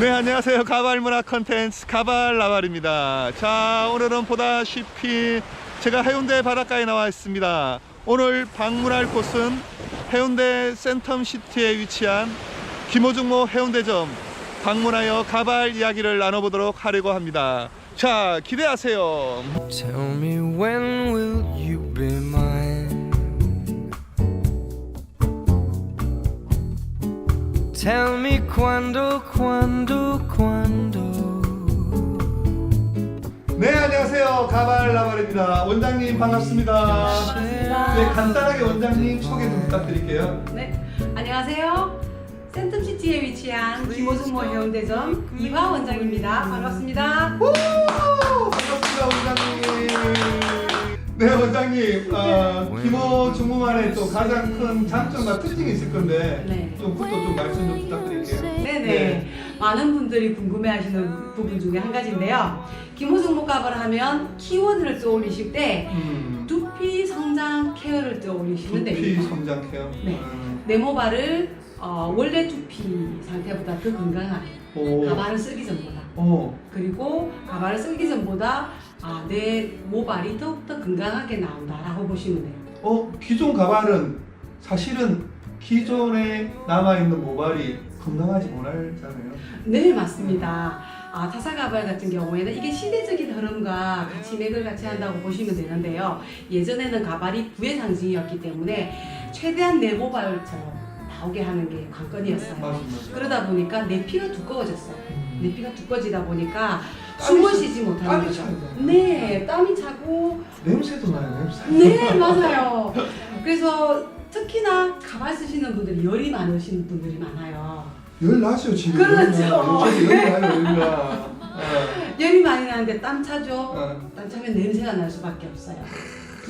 네 안녕하세요. 가발 문화 컨텐츠 가발 나발입니다. 자 오늘은 보다시피 제가 해운대 바닷가에 나와 있습니다. 오늘 방문할 곳은 해운대 센텀시티에 위치한 김호중모 해운대점. 방문하여 가발 이야기를 나눠보도록 하려고 합니다. 자 기대하세요 Tell me quando, quando, quando. 네 안녕하세요 가발 나발입니다 원장님 반갑습니다 네 간단하게 원장님 소개 좀 부탁드릴게요 네, 안녕하세요. 센텀시티에 위치한 김호승모 해운대점 이화 원장입니다. 반갑습니다. 오, 네 원장님, 어, 김호 중무만의 또 가장 큰 장점과 특징이 있을 건데 네. 좀 그것도 좀 말씀 좀 부탁드릴게요. 네네. 많은 분들이 궁금해하시는 부분 중에 한 가지인데요. 김호승모 가발을 하면 키워드를 떠올리실 때 음, 두피 성장 케어를 떠올리시면 두피 됩니다. 성장 케어. 네. 음, 내 모발을 어, 원래 두피 상태보다 더 건강하게 오, 가발을 쓰기 전보다 오, 그리고 가발을 쓰기 전보다 아, 내 모발이 더욱더 건강하게 나온다라고 보시면 돼요. 어 기존 가발은 사실은 기존에 남아 있는 모발이 건강하지 못하잖아요. 네 맞습니다. 아, 타사 가발 같은 경우에는 이게 시대적인 흐름과 같이 맥을 같이 한다고 보시면 되는데요. 예전에는 가발이 부의 상징이었기 때문에 최대한 내 모발처럼 나오게 하는 게 관건이었어요. 맞습니다. 그러다 보니까 내 피가 두꺼워졌어요. 내 음, 피가 두꺼워지다 보니까 숨을 차- 쉬지 못하는 땀이 거죠. 차요. 네, 땀이 차고 냄새도 나요, 냄새. 네 맞아요. 그래서 특히나 가발 쓰시는 분들이 열이 많으신 분들이 많아요. 열 나죠 지금. 그렇죠. 열 나요, 열 나. 어, 열이 많이 나는데 땀 차죠. 어. 땀 차면 냄새가 날 수밖에 없어요.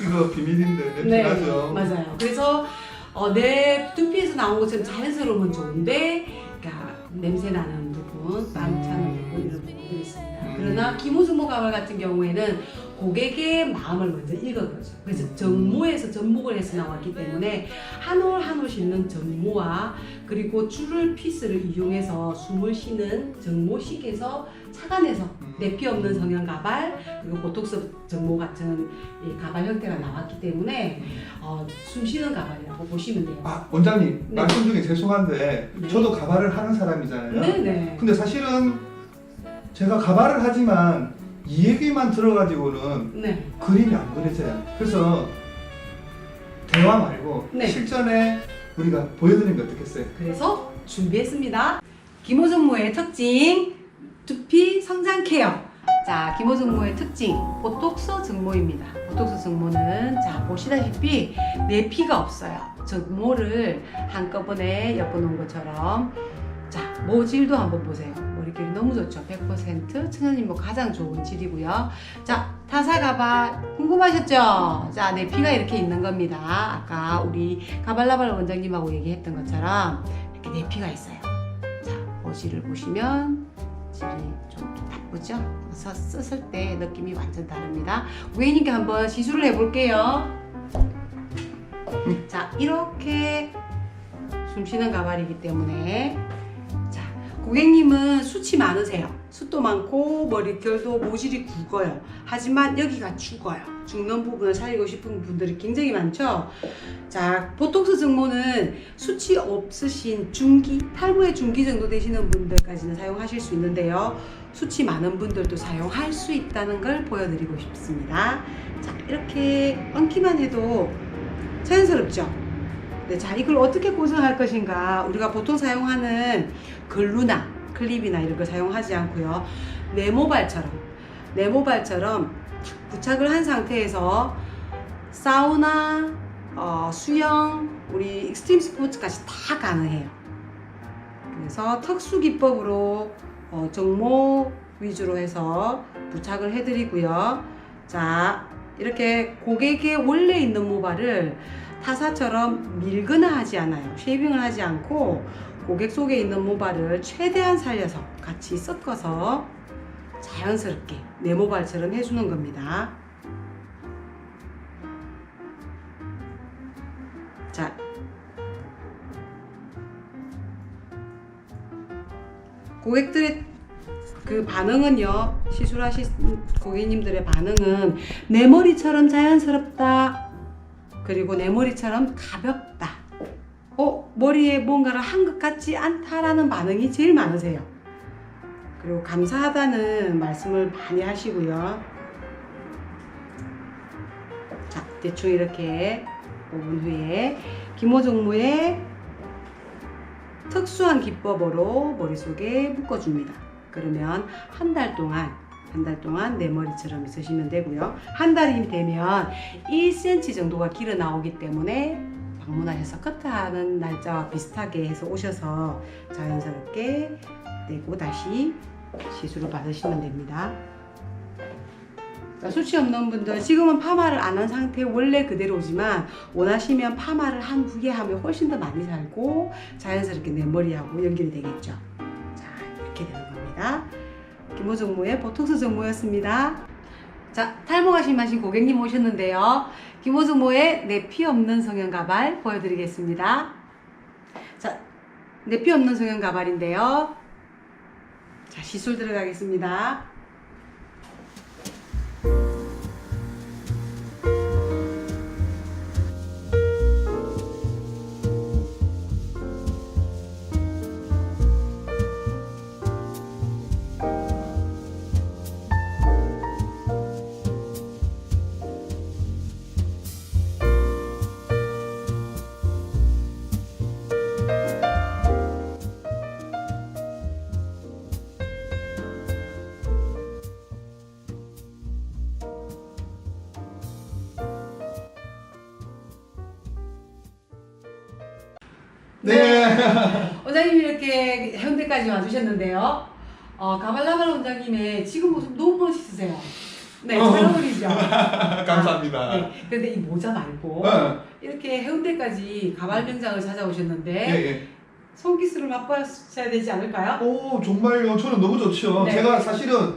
이거 비밀인데 냄새 네, 나죠. 맞아요. 그래서 어, 내 두피에서 나온 것처럼 자연스러우면 좋은데, 그러니까 냄새 나는 부분, 땀 차는 부분 이런 부분들이 있습니다. 음. 그러나 김호수모 가발 같은 경우에는 고객의 마음을 먼저 읽어거죠. 그래서 정모에서 접목을 해서 나왔기 때문에 한 올 한올 씹는 정모와 그리고 줄을 피스를 이용해서 숨을 쉬는 정모식에서 착안해서 음. 내피 없는 성형 가발 그리고 보톡스 정모 같은 이 가발 형태가 나왔기 때문에 어, 숨 쉬는 가발이라고 보시면 돼요. 아 원장님 네. 말씀 중에 죄송한데 네. 저도 가발을 하는 사람이잖아요. 네네. 근데 사실은 제가 가발을 하지만 이 얘기만 들어가지고는 네. 그림이 안 그려져요. 그래서 대화 말고 네. 실전에 우리가 보여드리는 게 어떻겠어요? 그래서 준비했습니다. 김호정모의 특징 두피 성장 케어. 자, 김호정모의 특징 보톡스 증모입니다. 보톡스 증모는 자 보시다시피 내 피가 없어요. 증모를 한꺼번에 엮어놓은 것처럼 자 모질도 한번 보세요. 머리결이 너무 좋죠. 100% 천연인모 가장 좋은 질이고요. 자 타사 가발 궁금하셨죠? 자내 피가 이렇게 있는 겁니다. 아까 우리 가발라발 원장님하고 얘기했던 것처럼 이렇게 내 피가 있어요. 자 모질을 보시면 질이 좀 나쁘죠? 그래서 썼을 때 느낌이 완전 다릅니다. 고객님께 한번 시술을 해볼게요. 자 이렇게 숨쉬는 가발이기 때문에 자 고객님은 숱이 많으세요. 숱도 많고 머릿결도 모질이 굵어요. 하지만 여기가 죽어요. 죽는 부분을 살리고 싶은 분들이 굉장히 많죠. 자 보톡스 증모는 숱이 없으신 중기 탈모의 중기 정도 되시는 분들까지는 사용하실 수 있는데요. 숱이 많은 분들도 사용할 수 있다는 걸 보여드리고 싶습니다. 자 이렇게 얹기만 해도 자연스럽죠. 네, 자 이걸 어떻게 고정할 것인가? 우리가 보통 사용하는 글루나 클립이나 이런 걸 사용하지 않고요. 네모발처럼 네모발처럼 부착을 한 상태에서 사우나 어, 수영 우리 익스트림 스포츠까지 다 가능해요. 그래서 특수 기법으로 어, 정모 위주로 해서 부착을 해드리고요. 자 이렇게 고객의 원래 있는 모발을 타사처럼 밀거나 하지 않아요. 쉐이빙을 하지 않고 고객 속에 있는 모발을 최대한 살려서 같이 섞어서 자연스럽게 내 모발처럼 해주는 겁니다. 자, 고객들의 그 반응은요 시술하신 고객님들의 반응은 내 머리처럼 자연스럽다 그리고 내 머리처럼 가볍다. 어 머리에 뭔가를 한 것 같지 않다라는 반응이 제일 많으세요. 그리고 감사하다는 말씀을 많이 하시고요. 자 대충 이렇게 5분 후에 기모종무의 특수한 기법으로 머릿속에 묶어줍니다. 그러면 한 달 동안 한 달 동안 내 머리처럼 있으시면 되고요. 한 달이 되면 1cm 정도가 길어 나오기 때문에 방문하셔서 커트하는 날짜와 비슷하게 해서 오셔서 자연스럽게 떼고 다시 시술을 받으시면 됩니다. 자, 수치 없는 분들 지금은 파마를 안 한 상태 원래 그대로지만 원하시면 파마를 한 후에 하면 훨씬 더 많이 살고 자연스럽게 내 머리하고 연결이 되겠죠. 자 이렇게 되는. 김호정모의 보톡스 정모였습니다. 자 탈모가 심하신 고객님 오셨는데요. 김호정모의 내 피 없는 성형 가발 보여드리겠습니다. 자 내 피 없는 성형 가발인데요. 자 시술 들어가겠습니다. 네. 원장님이 이렇게 해운대까지 와주셨는데요. 어, 가발라발 원장님의 지금 모습 너무 멋있으세요. 네, 어. 잘 어울리죠? 감사합니다. 네, 근데 이 모자 말고 어, 이렇게 해운대까지 가발 명장을 찾아오셨는데 예, 예. 손기술을 맛보셔야 되지 않을까요? 오 정말요. 저는 너무 좋죠. 네. 제가 사실은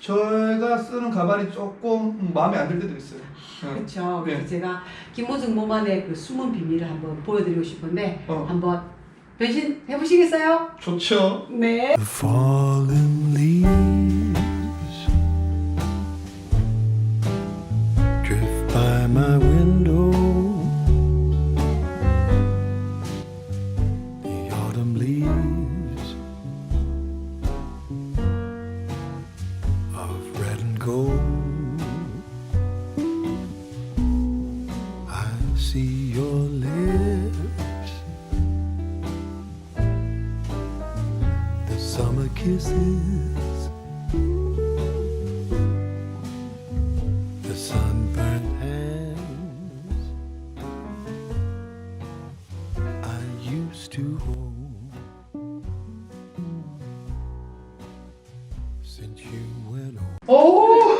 제가 쓰는 가발이 조금 음, 마음에 안 들 때도 있어요. 어. 그렇죠. 그래서 네. 제가 김호중 모만의 그 숨은 비밀을 한번 보여드리고 싶은데 어. 한번 변신 해보시겠어요? 좋죠. 네. The fallen leaves kisses, the sunburnt hands I used to hold. Since you went away. 오,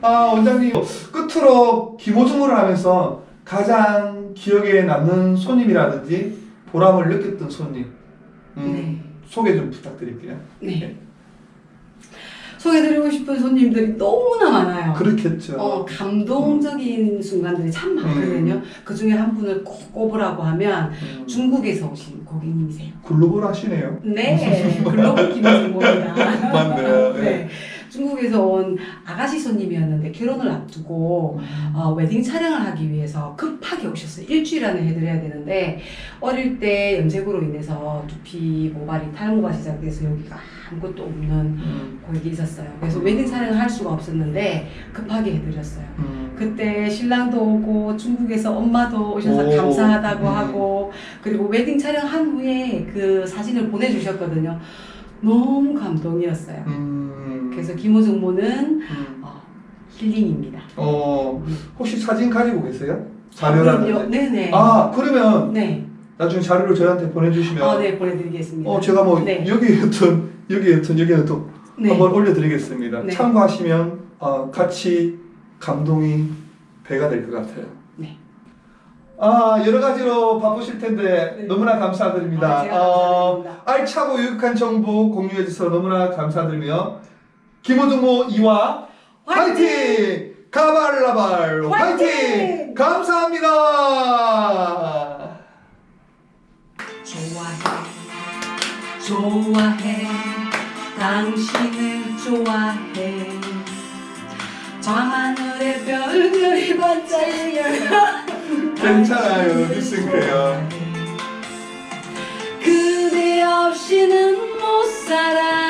아 원장님 끝으로 기모주무를 하면서 가장 기억에 남는 손님이라든지 보람을 느꼈던 손님 음, 네. 소개 좀 부탁드릴게요. 네. 소개드리고 싶은 손님들이 너무나 많아요. 그렇겠죠. 어, 감동적인 순간들이 참 많거든요. 그 중에 한 분을 꼭 꼽으라고 하면 음, 중국에서 오신 고객님이세요. 글로벌 하시네요. 네, 글로벌 김정모입니다. 맞네요. 네. 네. 중국에서 온 아가씨 손님이었는데 결혼을 앞두고 어, 웨딩 촬영을 하기 위해서 급하게 오셨어요. 일주일 안에 해드려야 되는데 어릴 때 염색으로 인해서 두피 모발이 탈모가 시작돼서 여기가 아무것도 없는 음, 고객이 있었어요. 그래서 웨딩 촬영을 할 수가 없었는데 급하게 해드렸어요. 음, 그때 신랑도 오고 중국에서 엄마도 오셔서 오. 감사하다고 음. 하고 그리고 웨딩 촬영한 후에 그 사진을 보내주셨거든요. 너무 감동이었어요. 음, 그래서 김호정모는 음, 어, 힐링입니다. 어 혹시 사진 가지고 계세요? 자료라든지. 네네. 아 그러면 네. 나중에 자료를 저희한테 보내주시면 아, 네, 보내드리겠습니다. 어 제가 뭐 네. 여기였던 여기였던 여기였던 네. 한번 올려드리겠습니다. 네. 참고하시면 어, 같이 감동이 배가 될 것 같아요. 네. 아 여러 가지로 바쁘실 텐데 네. 너무나 감사드립니다. 아, 어. 알차고 유익한 정보 공유해 주셔서 너무나 감사드리며 김호중모 이와 화이팅! 화이팅! 가발라발 화이팅! 화이팅! 감사합니다. 좋아해, 좋아해, 당신을 좋아해 밤하늘의 별들이 반짝여 괜찮아요. 립싱크예요. 그대 없이는 못 살아 나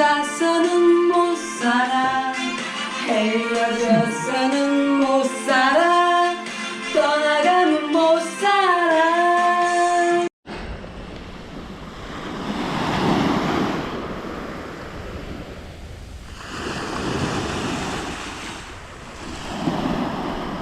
혼자서는 못 살아.